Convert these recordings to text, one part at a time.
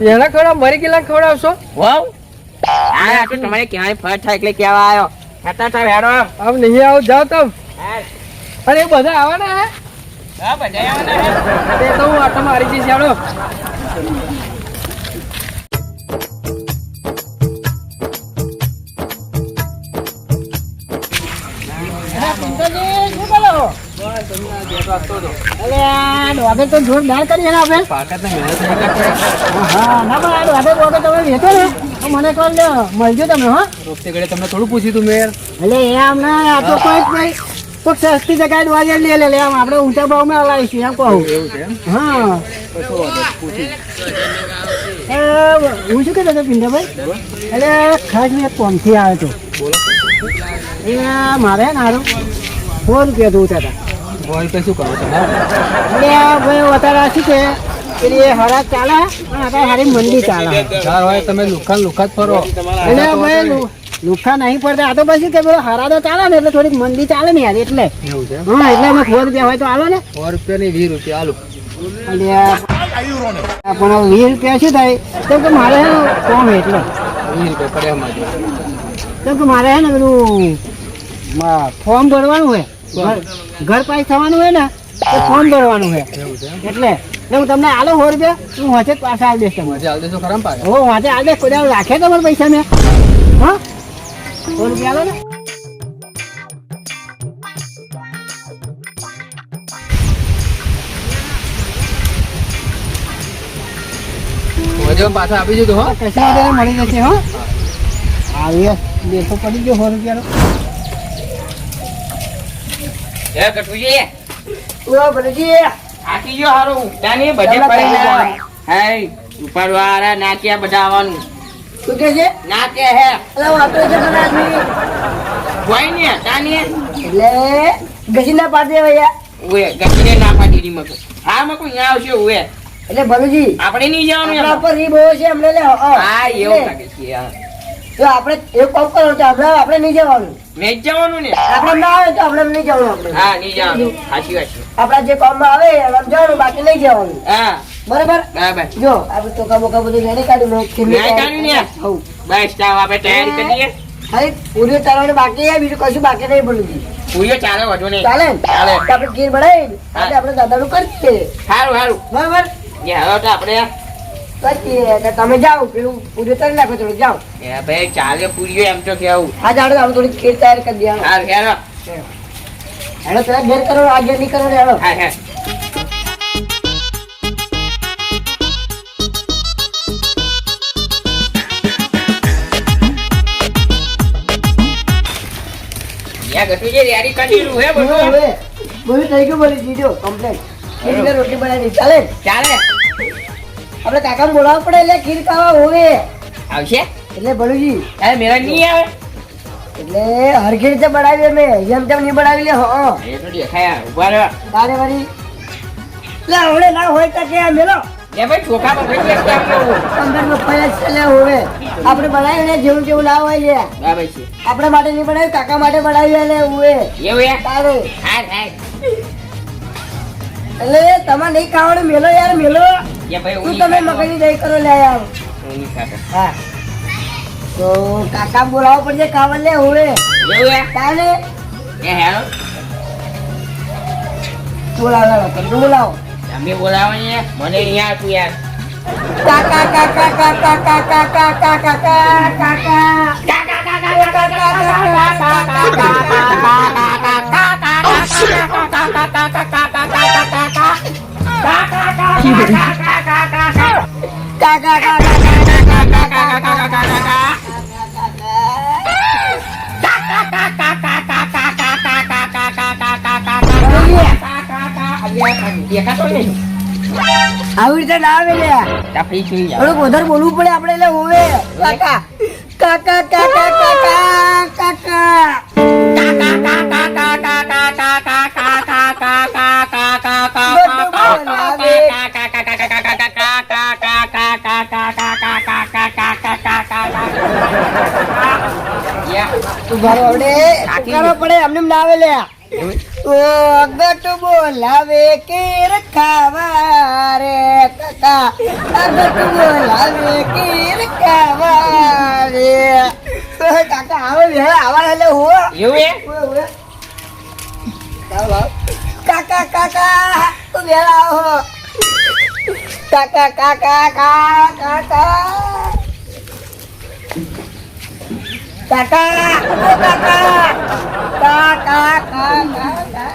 એના ખવડાવ મરી ગયેલા ખવડાવશો? વાવ. આ તો તમારે ક્યાંય ફટ થાય એટલે કેવા આવ્યો. હતા તા હેડો. આમ નહીં આવો જાવ તમ. અરે બધા આવવાના હે? હા બધા આવવાના તે તો હું આટો મારી જઈશ હેડો. તો જોરદાર કરી ને આપણે હા ના પણ આ ડોબે તમે વેચો ને. મને કોલ મળજો તમે હા. ઘડે તમને થોડું પૂછ્યું તું મેં. એટલે એ આમ ના આ તો કોઈ જ નહીં. કોઈક સસ્તી જગ્યાએ ડોઝર લે લે લે આમ આપણે ઊંચા ભાવમાં લાવીશું એમ કહું. એવું છે હા. હું શું કહેતો હતો પિંડાભાઈ એટલે ખાસ મેં કોમથી આવ્યો હતો એ મારે ને હારું સો રૂપિયા દઉં હતા હોય તો શું કરો છો? એટલે ભાઈ અત્યારે શું છે? પેલી હરા ચાલે અત્યારે હારી મંડી ચાલે. ચાર હોય તમે લુખા લુખા જ ફરો. એટલે ભાઈ લુખા નહીં પડતા. આ તો પછી કે પેલો હરા તો ચાલે ને એટલે થોડીક મંદી ચાલે ને યાર એટલે. એવું છે હા એટલે અમે સો રૂપિયા હોય તો આલો ને. સો રૂપિયા ની વીસ રૂપિયા આલુ. પણ વીસ રૂપિયા શું થાય? કેમ કે મારે કોમ એટલે. વીસ રૂપિયા પડે કેમ કે મારે હે ને પેલું ફોર્મ ભરવાનું હોય. ઘર- પાસ થવાનું હોય ને તો ફોન ભરવાનું છે એટલે એટલે હું તમને આલો સો રૂપિયા હું વાંચે પાછા આવી દઈશ તમે ખરા હો વાંચે આવી દઈશ કોઈ રાખે તમારા પૈસા મેં. હા? સો રૂપિયા આલો ને. પાછા આપી દીધું હો. કશા મળી જશે હો? આવી દેશો પડી ગયો સો રૂપિયાનો. એ કટુજી? ઓ ભરજી આખી ગયો હારું તાની બધે પડી ગયા હાય ઉપાડવા આરા નાક્યા બધા આવવાનું શું કે છે? નાકે હે. અલા વાતો છે પણ આદમી. કોઈ ને તાની? એટલે ગજીના પાસે ભૈયા. ના પાડી દી મકો હા મકો અહીંયા આવશે ઉએ એટલે ભલુજી આપણે નહીં જવાનું આપણા પર છે અમને લે હા એવું લાગે છે હા. તો આપણે એક કામ કરો તો આપણે આપણે નહીં જવાનું. મેં જવાનું ને? આપણે ના આવે તો આપણે નહીં જવાનું આપણે. હા નહીં જવાનું. સાચી વાત છે. આપણા જે કામમાં આવે એમાં જવાનું બાકી નહીં જવાનું. હા. બરાબર? બરાબર. જો આપણે તો કાબો કાબો બધું રેડી કાઢ્યું મેં ખીલ્લી કાઢ્યું ને? હઉ. બસ ચાલો આપણે તૈયારી કરીએ ખાલી પૂરી તરવાનું બાકી છે બીજું કશું બાકી નહીં ભલુજી પૂરીઓ ચાલે વધુ નહીં. ચાલે? ચાલે. આપણે ખીર બનાવી આપણે દાદાનું સારું સારું બરાબર? હવે તો આપણે તમે જાઓ પેલું પૂરી તરી નાખો ચાલે પૂરી એમ તો કેવું. હા જાડો આમ થોડી ખીર તૈયાર કરી દેવાનું. હા હેરો. હેડો પેલા ઘેર કરો આગળ નહીં રોટલી બનાવી ચાલે? ચાલે. આપણે કાકા બોલાવવા પડે એટલે ખીર ખાવા હોવે. આવશે? એટલે ભલુજી અરે મેરા નહીં આવે? એટલે હરખી રીતે બનાવી અમે જેમ તેમ નહીં બનાવી લે હા. એ તો દેખાય ઊભા રહ્યો તારે વળી. લે હવે ના હોય તો કે મેલો. એ ભાઈ ચોખા પકડી ગયા કેમ કેવું પંદર રૂપિયા છે લે હોવે. આપણે બનાવીને જેવું જેવું ના હોય છે. આપણા માટે નહીં બનાવ્યું કાકા માટે બનાવી લે હોવે. એવું યાર તારે. હા હા એટલે તમારે નહીં ખાવાનું મેલો યાર મેલો. તું હું તમે મગજની દહીં કરો લે યાર નહીં ખાતો હા તો કાકા બોલાવવો પડશે ખાવા લે હોવે એવું યાર તારે એ હેરો બોલાવો લાવો તમે બોલાવો તમે બોલાવો ને મને અહીંયા હતું યાર કાકા કાકા કાકા કાકા કાકા કાકા કાકા કાકા કાકા આવી રીતે ના આવે થોડુંક વધારે બોલવું પડે આપણે એટલે હોવે કાકા કાકા કાકા કાકા કાકા. ઉભારો આપણે ઉભારો પડે અમને ના આવે લે. બોલાવે રે કાકા ગટ બોલાવે ખાવા રે કાકા આવે આવા એટલે હો. એવું એ? કાકા કાકા વેળા આવો કાકા કાકા કાકા કાકા. કાકા કાકા કાકા કાકા કાકા.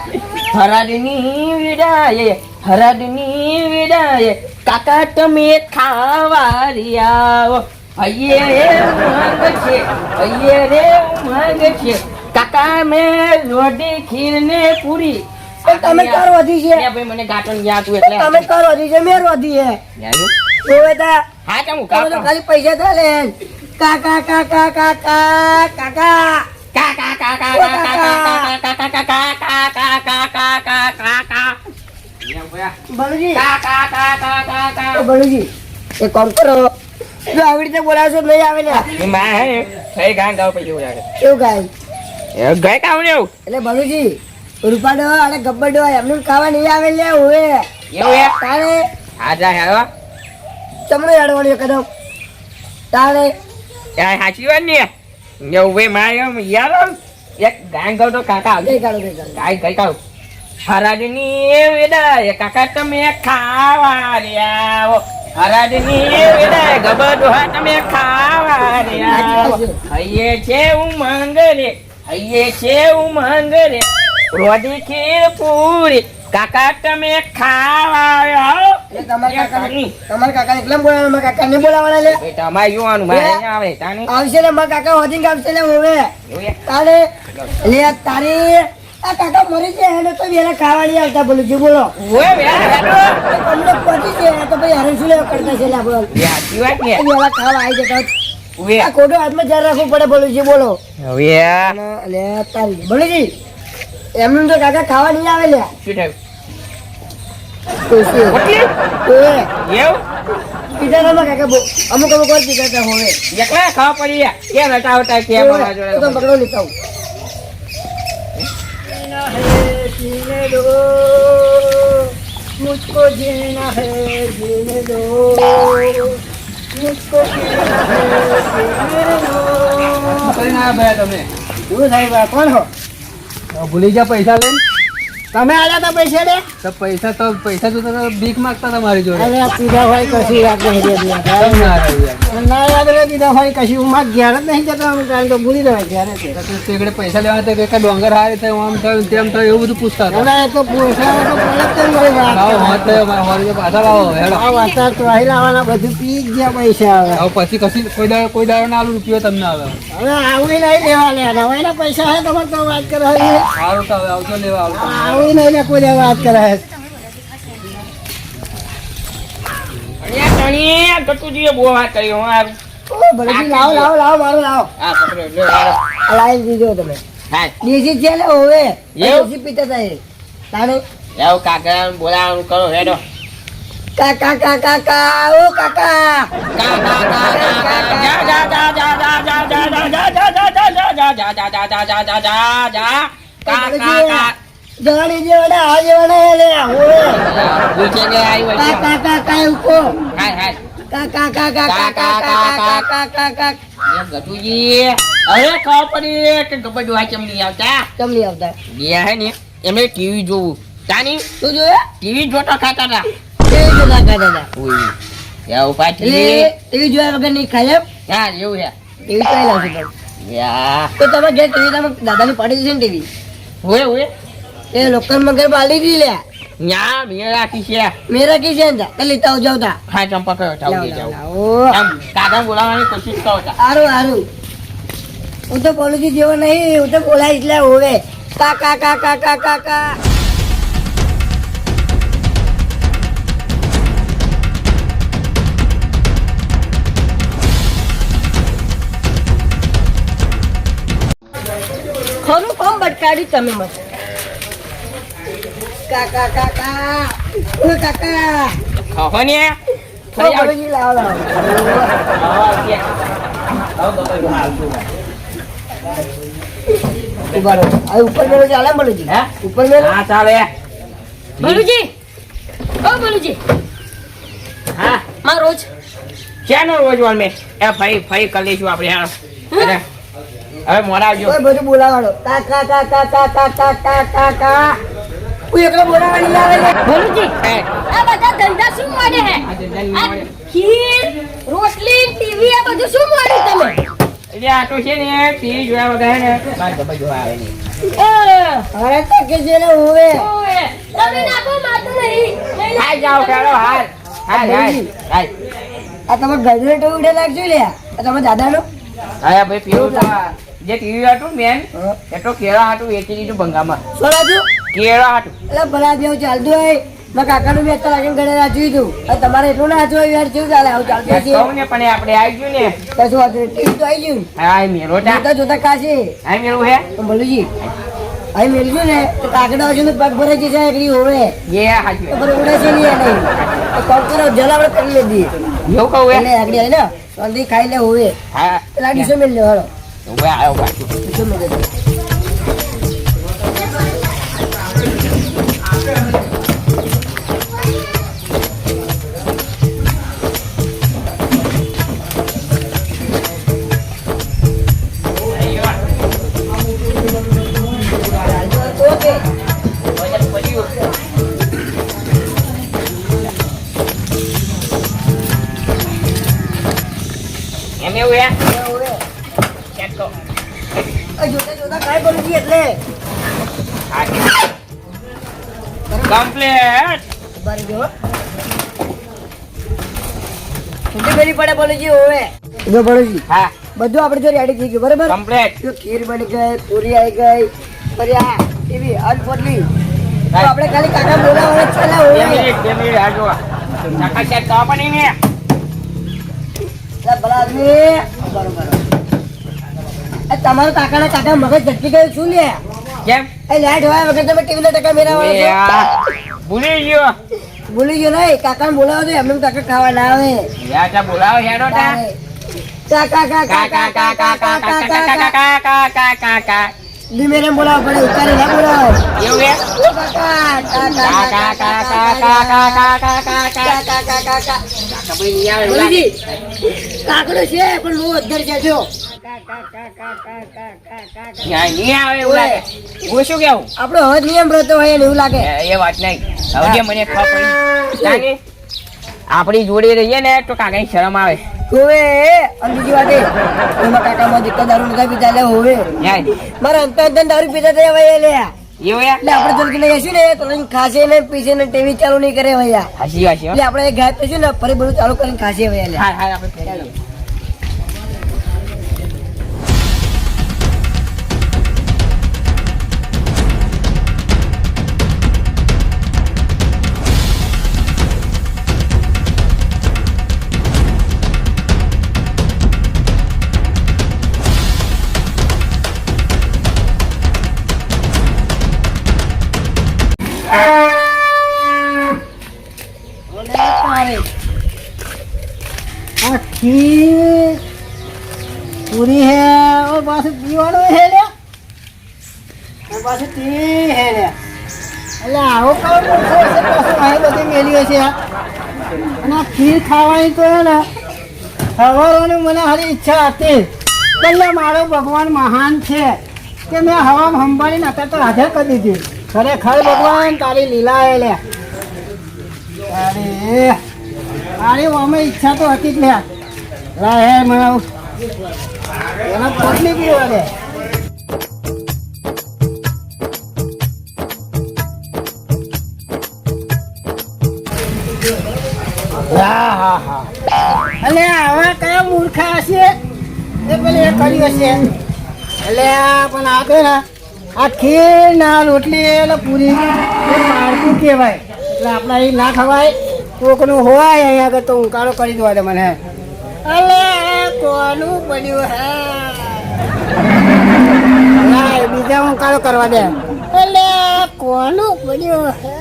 તમે ખાવા આવો. હૈયે ઉમંગ છે અયે રે ઉમંગ છે. કાકા મેં રોટી ખીર ને પૂરી તમે કર વધી છે. ભાઈ મને ગાટણ યાદ હોય એટલે તમે કર વધી છે મેર વધી છે હા તમે તો ખાલી પૈસા થાય કાકા કાકા કાકા કાકા એ કોમ કરો જો આવી રીતે બોલાવશો નહીં આવે ને માં હે ગાય ગાવ પછી બોલાવે કેવું ગાય એ ગાય કાવ ને એટલે બળુજી રૂપાડો અને ગબ્બડો એમનું ખાવા નહીં આવે લે હોવે એવું એ તમને હેડવાની કદમ તારે સાચી વાત ને? એવું ભાઈ માં એમ યાર એક ગાન ગાવ તો કાકા કાઢો ગઈ કાઢો ગાય ગઈ કાવ હરાજની વેદાય કાકા તમે ખાવા રે આવો હરાજની વેડા ગબડો હા તમે ખાવા રે આવો હૈયે છે ઉમંગ રે હૈયે છે ઉમંગ રે. રોટી ખીર પૂરી કાકા તમે ખાવા આવો એટલે તમારા કાકા તમારા કાકા એકલા ને બોલાવવાના? લે? એ તમારે જોવાનું મારે અહીંયા આવે તાને. આવશે ને મારા કાકા હોદીને આવશે ને હવે. તારે લે તારી આ કાકા મરી એને તો વેલા ખાવાની આવતા બોલું છું બોલો. ઓય છે તો ભાઈ શું લેવા કરતા છે લે બોલો. સાચી વાત ને. વેલા ખાવા આવી જતા ઓય. આ હાથમાં ધ્યાન રાખવું પડે બોલું છું બોલો. હવે અને લે તારી બોલુજી એમનું તો કાકા ખાવા નહીં આવે લે. શું થયું? અમુક અમુક વાર પીતા હોવે એકલા ખાવા પડી કે હટા હટા કે મારા જોડે તો બગડો લીધા जीने दो मुझको जीना है जीने दो मुझको जीना है जीने दो कोई ना भाई तुम्हें कोण हो भूली जा पैसा लेन તમે આવ્યા હતા પૈસા લે? તો પૈસા તો પૈસા તો તમે ભીખ માંગતા હતા મારી જોડે. અરે પીધા હોય કશું યાદ નહીં રહેતી. ના યાદ રહે પીધા હોય કશું હું માર ઘેર જ નહીં જતો કારણ કે ભૂલી રહ્યા ઘેર જ. તે ઘડી પૈસા લેવા હતા કે ડોંગર હારે થયો આમ થયું તેમ થયું એવું બધું પૂછતા હતા. ના તો પૂછવા તો પડે જ હોય વાત. લાવો હોત થયો મારા હોરી પાછા લાવો હેડો. આ વાસા તો અહીં લાવવાના બધું પી ગયા પૈસા આવે હવે પછી કશી કોઈ દાડો કોઈ દાડો ના આલું રૂપિયો તમને આવે. હવે આવું નહીં લેવા લેવાના. એના પૈસા હે તમારે તો વાત કરે સારું તો હવે આવજો લેવા આવજો. કોઈ નહીં ને કોઈ વાત કરે બોલાવાનું કરો હેડો કાકા કાકા કાકા ઓ કાકા કાકા કાકા કાકા જવાની જેવડા આ જેવડા લે હોવે પૂછે કે આવી વચ્ચે કાકા કાકા ઉકો હાય હાય કાકા કાકા કાકા કાકા કાકા કાકા એમ ગટુજી હવે ખબર પડી કે ગબ્બર ડોહા કેમ નહીં આવતા કેમ નહીં આવતા ગયા હે ને એમને ટીવી જોવું તાની તું જોયા ટીવી જોતો ખાતા હતા ઓય યા જોયા વગર નહીં ખાય એમ હા એવું છે એવી કઈ લાવશે યા તો તમે જે ટીવી તમે દાદાની પાડી છે ને ટીવી હોય હોય એ લોકલ મગર બાલી દી લે. ન્યા મેં રાખી છે. મેરા કી છે ને તો લેતા આવજો તા. હા ચંપા કયો જાવ જાવ આમ કાકા બોલાવવાની કોશિશ કરો તા હારું આરો હું તો બોલું જેવો નહીં હું તો બોલાય એટલે હોવે. કા કા કા ખનું ખરું કોમ બટકાડી તમે મને. કાકા કાકા ઓ કાકા ખાવા ને ફરી આવની લાવ લાવ ઉપર મેળો ચાલે બલુજી હા ઉપર મેળો હા ચાલે બલુજી ઓ બલુજી હા માં રોજ ક્યાંનો રોજ વાળ મેં એ ફરી ફરી કરી લઈશું આપણે હા હવે મોડા આવજો બધું બોલાવાડો કાકા કાકા કાકા કાકા કાકા હું એકલો બોલાવાની આવે છે. આ બધા ધંધા શું મળે હે? આ ધંધાની આ મળે. ખીર રોટલી ટીવી આ બધું શું મળ્યું તમે? એટલે આ તો છે ને ટીવી જોયા વગર ને. બાર ગબ્બર જોવા આવે નહીં. અરે તો કે હોવે. તમે નાખો માતું નહીં. નહીં જાઓ ચાલો હાલ હાલ હાલ હાલ આ તમે ગજરે તો ઉડે લાગજો લે આ તમે દાદાનો? હા ભાઈ પીવું જે ટીવી હતું મેન એ તો કેળા હતું વેચી દીધું ભંગામાં સોરાજુ કેળા હતું એટલે ભલા જેવું ચાલતું હોય. મેં કાકાનું મેં અત્યારે આગળ ઘરે રાખ્યું હતું તમારે એટલું ના હાચવું હોય યાર કેવું ચાલે આવું ચાલતું હશે કહું ને પણ આપણે આવી ગયું ને. કશું વાંધો નહીં તો આવી ગયું. હા એ જોતા જોતા કાશે હા મેરું હે? ભલુજી અહીં મેળવ્યું ને તો કાકડા બાજુ પગ ભરે છે એકડી હોવે. એ ઉડે છે નહીં આ નહીં. કરો? લીધી એવું કહું ને ખાઈ લે હોવે. હા. પેલા ડીશો મેળ લે હાલો. ઊભા આવ્યો પાછું છૂટી બોલુજી જો. બોલુજી હા. બધું આપણે જો રેડી થઈ ગયું બરાબર? કમ્પ્લીટ જો ખીર બની ગઈ પૂરી આવી ગઈ પછી આ એવી અનફોડલી તો આપણે ખાલી કાકા બોલાવવાના જ છે ને બે મિનિટ બે મિનિટ હાલ જોવા ચાકા ચેક પણ ને લે ભલા આદમી બરોબર. એ તમારા કાકાના કાકા મગજ ઝટકી ગયું શું લે કેમ? એ લાઈટ હોય વગર તમે ટીવી ના ટકા મેરા ભૂલી ગયો. ભૂલી ગયો નહીં કાકાને બોલાવો તો એમને કાકા ખાવા ના આવે યા તા બોલાવો હેડો તા કાકા કાકા કાકા કાકા કાકા કાકા કાકા કા કા કા કા કા કા કા ધીમે બોલાવો પડે ઉતારી ના બોલાવો એવું હે કાકા કાકા કાકા કાકા શું કેવું આપણો હદ નિયમ રહેતો હોય એવું લાગે. એ- એ વાત નહીં. હવે મને ખબર આપણી જોડે રહીએ ને તો કાકાની શરમ આવે. હોવે અને બીજી વાત એ એમાં કાકામાં દીકરા દારૂ નતા પીતા એટલે હોવે. મારા અંતર અંતર દારૂ પીતા થયા ભાઈ લે. એટલે આપણે જલ્દી લઈ ને તો ખાશે ને પીશે ને ટીવી ચાલુ નહીં કરે ભૈયા હાચી વાત છે એટલે આપણે ગાય પીશું ને ફરી બધું ચાલુ કરીને ખાશે ભૈયા હા હા આપણે खीर पूरी है और वहाँ से दीवानों है ले और वहाँ से ती है ले એટલે આવો કામ અહીં બધી મેલી છે અને આ ખીર ખાવાની તો ને સવારોની મને હારી ઈચ્છા હતી. એટલે મારો ભગવાન મહાન છે કે મેં હવા સંભાળીને અત્યારે તો હાજર કરી દીધી. ખરેખર ભગવાન, તારી લીલા એ લે. અરે, તારી અમે ઈચ્છા તો હતી જ લ્યા લા હે એના પત્ની પીવા દે હા હા હા. એટલે આવા કયા મૂર્ખા હશે? એ પેલી એ કર્યું હશે. એટલે પણ આ તો ને. આ ખીર ના રોટલી એટલે પૂરી. એ માળખું કહેવાય. એટલે આપણે અહીં ના ખવાય. કોકનું હોય અહીંયા આગળ તો ઉકાળો કરી દે મને. અલે કોનું પડ્યું હે? લાય, બીજા ઉંકાળો કરવા દે. અલે કોનું પડ્યું હે?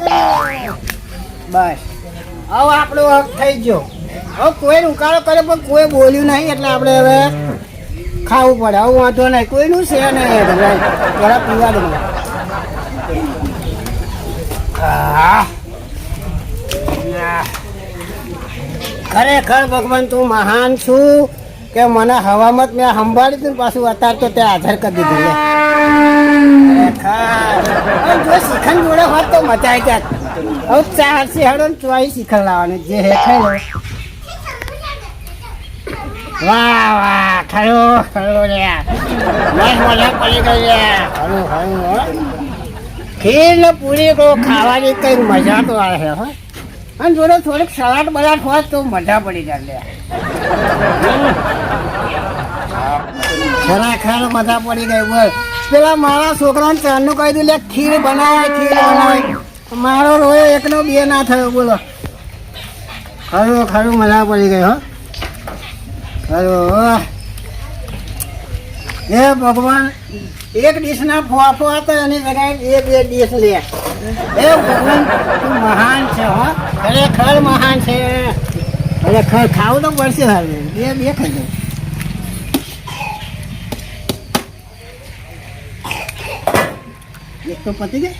બસ. હવે આપણો હક થઈ ગયો. હવે કોઈ ઉકાળો કરે પણ કોઈ બોલ્યું નહીં એટલે આપણે હવે ખાવું પડે. આવું વાંધો નહીં. કોઈનું છે નહીં પેલા પીવા દઉં આહ. ખરેખર ભગવાન, તું મહાન છું કે મને હવામાં મેં સંભાળી તું પાછું અત્યારે તો તે હાજર કરી દીધું જો શિખંડ જોડે હોત તો મજા આવી જાત. હવે ચાર શિહાડો ને ચોઈ શિખંડ લાવવાનું, જે હે વાહ વાહ, ખરો, ખરું લે બસ મજા પડી ગઈ લે ખરું ખરું ખીર ને પૂરી ખાવાની કઈ મજા તો આવે, હો. અને જોડે થોડીક સલાડ બલાડ હોત તો મજા પડી જાય ખરેખર મજા પડી ગઈ, બોલ. પેલા મારા છોકરાને ચાંદનું કહી લે ખીર બનાવે ખીર બનાવે મારો રોયો, એકનો બે ના થયો, બોલો. ખરું ખરું, મજા પડી ગઈ, હો. ખરું હે ભગવાન, એક ડીશના ફોફો હતો, એની જગ્યાએ એ બે ડીશ લે. એ ભગવાન, તું મહાન છે, હો. ખરેખર મહાન છે. ખરેખર ખાવું તો પડશે હવે. બે બે ખાઈ એક તો પતી ગઈ.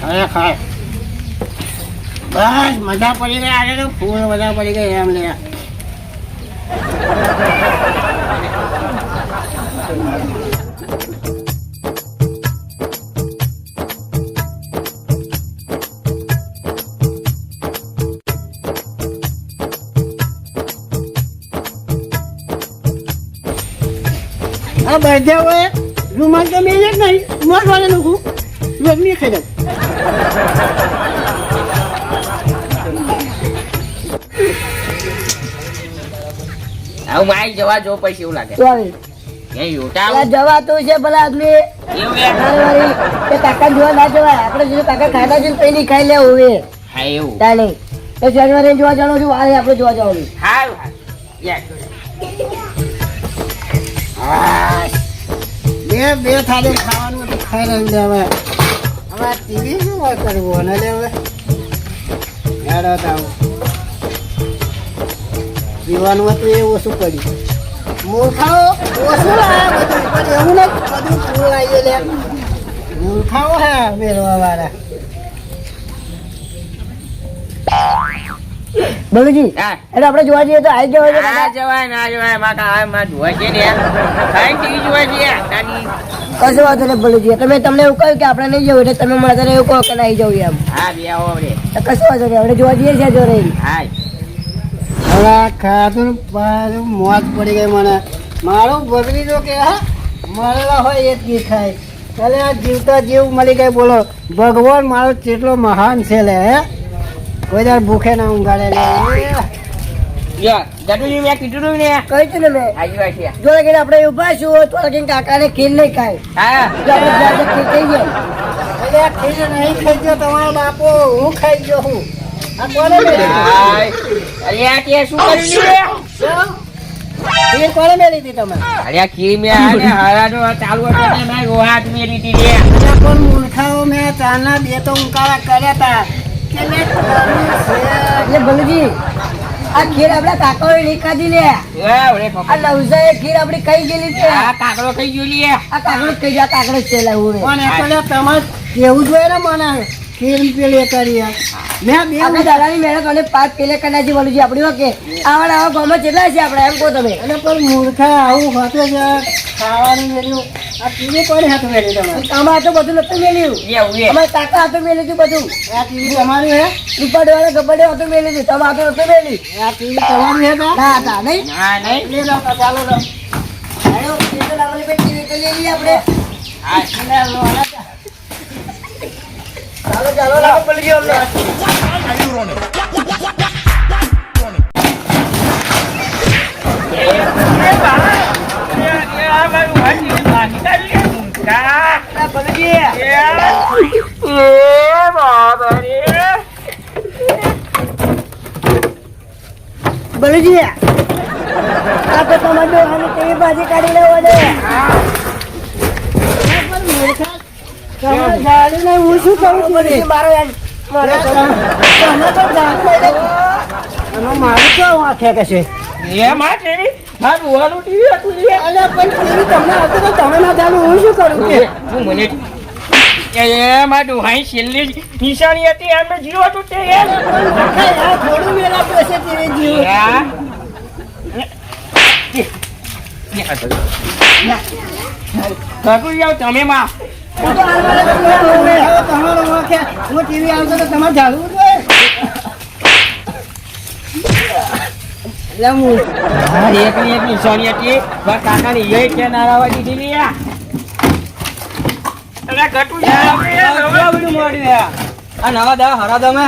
ખરેખર. બસ, મજા પડી ગઈ. આજે તો ફૂલ મજા પડી ગઈ એમ લે. આ હોય રૂમાલ તો મેં જ નહીં. મોટ વાળે લોકો રોજ મેં ખાઈ દઉં આવું માઈ જવા જો એવું લાગે. સોરી એ યોટા છે પેલા આદમી. કાકા જોવા ના જવાય. આપડે જો કાકા ખાતા છે પેલી ખાઈ લે હવે. હા એવું. તાને એ જાન્યુઆરી જોવા જાણો છું વારે આપણે જોવા જવાનું બે બે થાળી ખાવાનું તો ખાઈ રહ્યું હવે. હવે ટીવી શું હોય કરવું? અને લે હવે. હેડો તો આવું પીવાનું હતું એ ઓછું પડ્યું. મૂર્ખાઓ, ઓછું લાવે બધું પણ એવું નથી બધું ફૂલ હે મેળવા વાળા બોલુજી એટલે આપણે જોવા જઈએ તો આવી જવાય છે ના જવાય ના જવાય માકા આ માં જોવા છે ને. ખાઈ ટીવી જોવા છે નાની કશો વાંધો નહીં બોલુજી. તમે તમને એવું કહ્યું કે આપણે નહીં જવું એટલે તમે મને તને એવું કહો કે નહીં જવું એમ. હા બે આવો આપણે તો કશો વાંધો નહીં આપણે જોવા જઈએ છીએ જો રહી હા. હવે આ ખાધું પાછું મોત પડી ગઈ મને. મારું બગડી તો કે હા મળેલા હોય એ જ ઘી ખાય ચાલે આ જીવતા જીવ મળી ગઈ બોલો. ભગવાન મારો કેટલો મહાન છે લે હે? કોઈ દર ભૂખે ના ઊંઘાડે લે યા મેં કીધું તું ને. કહી છે ને મેં? આવી વાત છે. જો લગીને આપણે ઊભા છું તો લગીને કાકાને ખીર નહીં ખાય. હા. આપણે ખીર થઈ ગયો. એટલે આ ખીર નહીં ખાઈ ગયો તમારો બાપો હું ખાઈ ગયો હું. આ કોને અરે આ કે શું કર્યું ખીર કોને મેલી હતી તમે? અરે ખીર મેં આ ને ચાલુ હતો ને મેં રોહાત મેરી હતી રે. અલ્યા મૂર્ખાઓ મેં ચાના બે તો ઉંકારા કર્યા હતા કે એટલે ભલુજી આ ખીર આપડે કાકાઓએ નહીં ખાધી લે. આ લવજા એ ખીર આપડી કઈ ગયેલી છે. આ કાકડો કઈ ગયેલી આ કાકડો કઈ જા કાકડો છે લે ઉરે. પણ એટલે તમારે કેવું જોઈએ ને મને ખીર પેલી કરી મેં બે આપણે દાદાની મહેનત અને પાંચ પેલે બોલું છે આપણી વખતે. આવા ને આવા ગામમાં કેટલા છે આપણે એમ કહો તમે. અને પણ મૂર્ખા આવું હતું છે. ખાવાનું મેળ્યું આ ટીવી કોને હાથ મેળ્યું તમે આમાં તો બધું નતું મેળ્યું અમારે કાકા હાથું મેળ્યું હતું બધું. આ ટીવી તમારું હે? રૂપાડ વાળા ગબ્બડે હાથું મેલ્યું હતું. તમે હાથું નતું મેલ્યું. આ ટીવી તમારું હે ના હતા નહીં. ના નહીં. લે ચાલો કરી આપણે. હા. ચાલો ચાલો લાવો પડી ગયો અમને આ ભલુજી ભલુજી આ તમારે ડોહાની કેવી ભાજી કાઢી લેવા દે તમે ને હું શું કરું છું મારો તો મારું કેવું આંખે કે છે એ માં ટીવી મારું ઓલું ટીવી હતું અલ્યા પણ ટીવી તમને હતું તો તમે ના હું શું કરું કે તું મને એ એ ડોહાઈ છેલ્લી નિશાની હતી એમને જીવ હતું તે એ થોડું મેળા પડશે ટીવી જીવ યા. કાકુ જાઓ તમે માં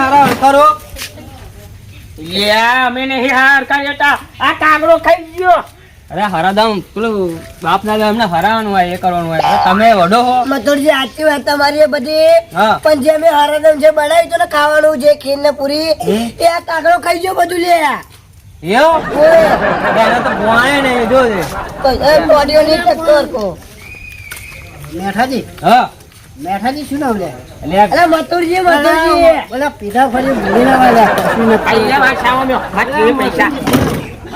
હરા હરખરો લે અમે નહીં હાર કર્યા તા આ કાગડો ખાઈ ગયો. અરે હરાદમ પેલું બાપ ના એમને હરાવાનું હોય એ કરવાનું હોય. તમે વડો હો. મથુરજી આટલી વાત તમારી એ બધી. પણ જે મેં હરદમ જે બનાવ્યું હતું ને ખાવાનું જે ખીર ને પૂરી એ આ કાકડો ખાઈ ગયો બધું લે. મેઠાજી? હા. મેઠાજી શું નામ લે? અરે મથુરજી મથુરજી પીધા ફરી ભૂલી ના વાળા. નથી. પૈસા.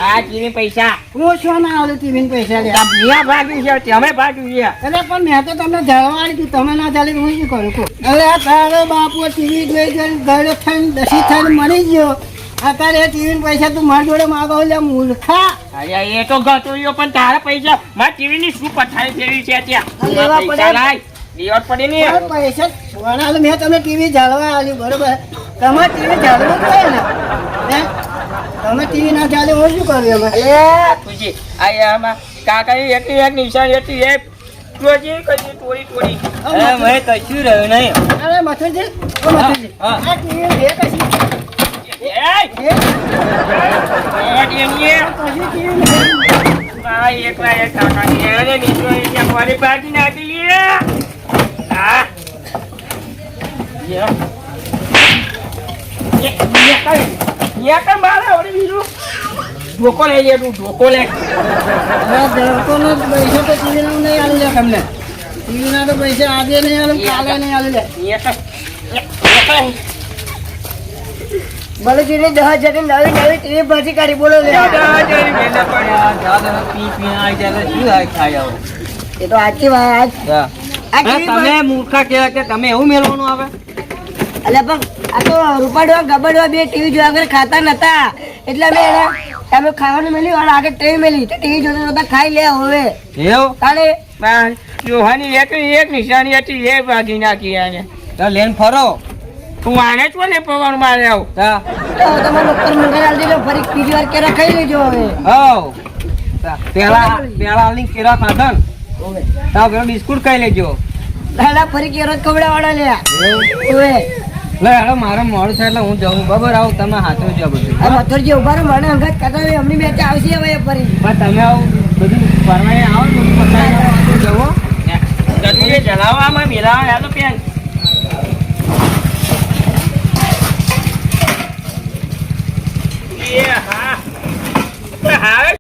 આ ટીવી પૈસા. હું શું ના ટીવી પૈસા લે? મિયા ભાગ્યું છે તમે ભાગ્યું છે. એટલે પણ મેં તો તમને જાળવા કીધું તમે ના ચાલે હું શું કરું? એટલે તારે બાપુ ટીવી જોઈ જોઈને ગળ્યો થઈને દસી થઈને મળી ગયો. અત્યારે ટીવી પૈસા તું મારી જોડે માગો લે મૂર્ખા. અરે એ તો ગટોયો પણ તારા પૈસા મારા ટીવી ની શું પથારી જેવી છે ત્યાં? પૈસા. લાય. લેવા પડી ની ને પૈસા વણાલ મેં તમને ટીવી જાળવા આલી બરોબર? તમે ટીવી જાળવું પડે ને. તમે ટીવી ના ચાલે હું શું કરું એમાં? એ ખુશી. આ આમાં કાકા એક એક નિશાન હતી એ ટોજી ટોળી ટોળી. અરે મેં કશું રહ્યું નહીં. અરે મથુરજી. ઓ મથુરજી. આ ટીવી કશી એ એ ટીવી. કશી ટીવી એક કાકાની એને નીચો એ ત્યાં મારી બાજી નાખી લે. ના નહીં આજે નહીં આલે કાલે નહીં આલી લે યે કઈ. યે, યે કઈ. બલુજી ની દસ જતી નવી નવી ટીવી ભાજી કાઢી બોલો લે આવી જાય એ તો આજથી આજ તમે મૂર્ખા કહેવાય કે તમે એવું મેળવાનું આવે? એટલે પણ આ તો રૂપાડવા ગબડવા બે ટીવી જોયા વગર ખાતા નતા. એટલે અમે એને અમે ખાવાનું મેલ્યું અને આગળ ટીવી મેલી. તો ટીવી જોતા જોતા ખાઈ લે હવે. એવું? કાલે બા, જોહાની એક એક નિશાની હતી એ ભાગી નાખી આને. તો લેન ફરો. તું આને જ ને પવન મારે આવ? હા. તો તમારે ઉપર મંગળ આલ દેજો ફરી બીજી વાર કેરા ખાઈ લેજો હવે. હવ. પેલા પેલા આલી કેરા ખાધા ને તા પેલો બિસ્કુટ ખાઈ લેજો. દાદા ફરી કેરો જ ખવડાવવાના લે હવે લે હેડો મારે મોડું છે એટલે હું જઉં. બરાબર આવું તમે હાથો જો બધું આ મથુરજી ઊભા રહો મને અંગત કદાચ અમની મેચ આવશે હવે ફરી. પણ તમે આવું બધું ફરવાય આવો બધું પતાવી જવો ગટુએ જલાવવામાં મિલાવા યા તો પેન. હા. હા